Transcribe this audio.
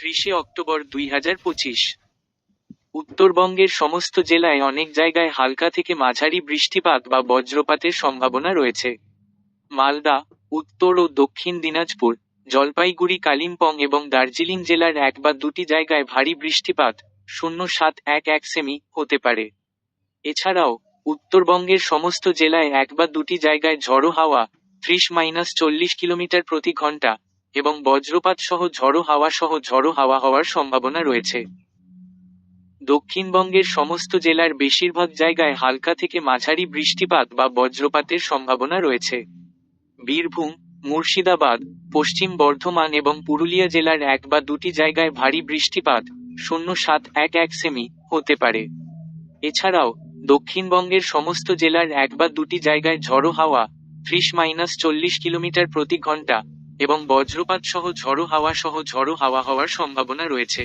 ত্রিশে October দুই হাজার পঁচিশ। উত্তরবঙ্গের সমস্ত জেলায় অনেক জায়গায় হালকা থেকে মাঝারি বৃষ্টিপাত বা বজ্রপাতের সম্ভাবনা রয়েছে। মালদা, উত্তর ও দক্ষিণ দিনাজপুর, জলপাইগুড়ি, কালিম্পং এবং দার্জিলিং জেলার এক বা দুটি জায়গায় ভারী বৃষ্টিপাত শূন্য সাত এক এক সেমি হতে পারে। এছাড়াও, উত্তরবঙ্গের সমস্ত জেলায় এক বা দুটি জায়গায় ঝড়ো হাওয়া ত্রিশ মাইনাস চল্লিশ কিলোমিটার প্রতি ঘণ্টা এবং বজ্রপাত সহ ঝড়ো হাওয়া সহ ঝড়ো হাওয়া হওয়ার সম্ভাবনা রয়েছে। দক্ষিণবঙ্গের সমস্ত জেলার বেশিরভাগ জায়গায় হালকা থেকে মাঝারি বৃষ্টিপাত বা বজ্রপাতের সম্ভাবনা রয়েছে। বীরভূম, মুর্শিদাবাদ, পশ্চিম বর্ধমান এবং পুরুলিয়া জেলার এক বা দুটি জায়গায় ভারী বৃষ্টিপাত শূন্য সাত এক এক সেমি হতে পারে। এছাড়াও, দক্ষিণবঙ্গের সমস্ত জেলার এক বা দুটি জায়গায় ঝড়ো হাওয়া ত্রিশ মাইনাস চল্লিশ কিলোমিটার প্রতি ঘণ্টা এবং বজ্রপাত সহ ঝড়ো হাওয়া সহ ঝড়ো হাওয়া হওয়ার সম্ভাবনা রয়েছে।